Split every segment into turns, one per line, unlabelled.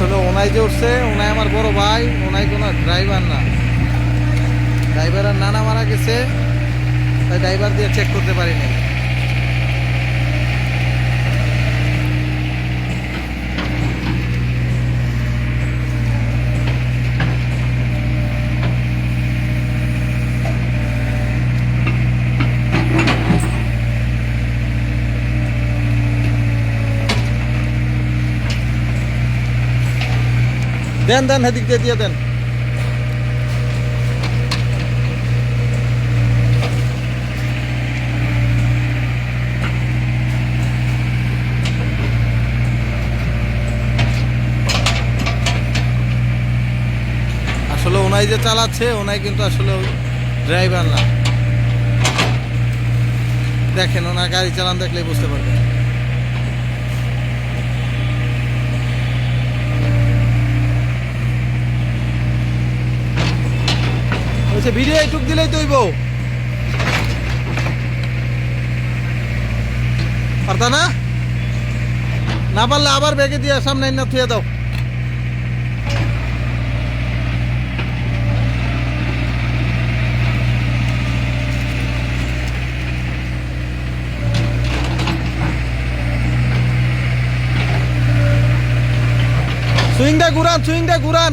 ওনাই যে উঠছে, ওনাই আমার বড় ভাই, ওনাই কোনো ড্রাইভার না। ড্রাইভারের নানা মারা গেছে, তাই ড্রাইভার দিয়ে চেক করতে পারিনি। দেন দেন, হেদিক দিয়ে দিয়ে দেন। আসলে ওনাই যে চালাচ্ছে, ওনাই কিন্তু আসলে ড্রাইভার না। দেখেন, ওনার গাড়ি চালান দেখলেই বুঝতে পারবেন। বলছে ভিডিও এইটুক দিলেই তৈব পারতা না? না পারলে আবার ব্যাগে দিয়ে সামনে না থুয়ে দাও। সুইংটা ঘুরান সুইংটা ঘুরান।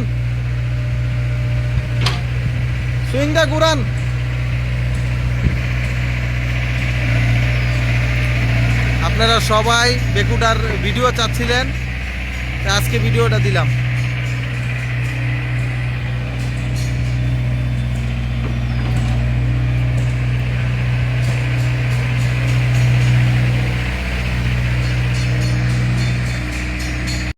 সুইংটা ঘুরান আপনারা সবাই বেকুটার ভিডিও চাচ্ছিলেন আজকে ভিডিওটা দিলাম।